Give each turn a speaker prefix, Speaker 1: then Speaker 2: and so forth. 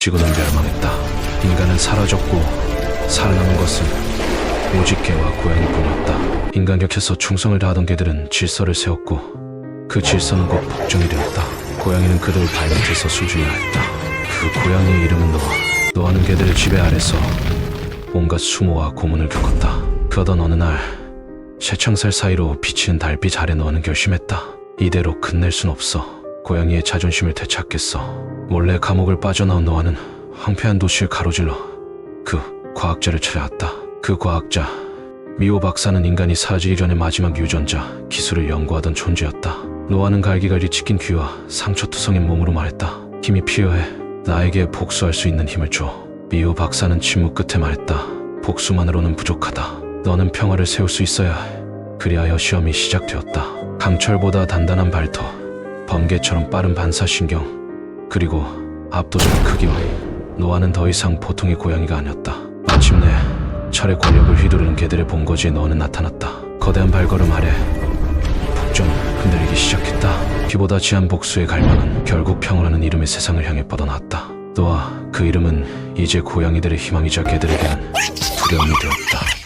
Speaker 1: 지구는 멸망했다. 인간은 사라졌고 살아남은 것은 오직 개와 고양이뿐이었다. 인간 곁에서 충성을 다하던 개들은 질서를 세웠고 그 질서는 곧 복종이 되었다. 고양이는 그들 발밑에서 수주해야 했다. 그 고양이의 이름은 노아. 노아는 개들의 지배 아래서 온갖 수모와 고문을 겪었다. 그러던 어느 날 새창살 사이로 비치는 달빛 아래 노아는 결심했다. 이대로 끝낼 순 없어. 고양이의 자존심을 되찾겠어. 몰래 감옥을 빠져나온 노아는 황폐한 도시를 가로질러 그 과학자를 찾아왔다. 그 과학자 미오 박사는 인간이 사라지기 전의 마지막 유전자 기술을 연구하던 존재였다. 노아는 갈기갈기 찢긴 귀와 상처투성인 몸으로 말했다. 힘이 필요해. 나에게 복수할 수 있는 힘을 줘. 미오 박사는 침묵 끝에 말했다. 복수만으로는 부족하다. 너는 평화를 세울 수 있어야 해. 그리하여 시험이 시작되었다. 강철보다 단단한 발터, 번개처럼 빠른 반사신경, 그리고 압도적인 크기와 노아는 더 이상 보통의 고양이가 아니었다. 마침내 철의 권력을 휘두르는 개들의 본거지에 너는 나타났다. 거대한 발걸음 아래 북전 흔들리기 시작했다. 피보다 지한 복수의 갈망은 결국 평화라는 이름의 세상을 향해 뻗어나왔다. 또한 그 이름은 이제 고양이들의 희망이자 개들에게는 두려움이 되었다.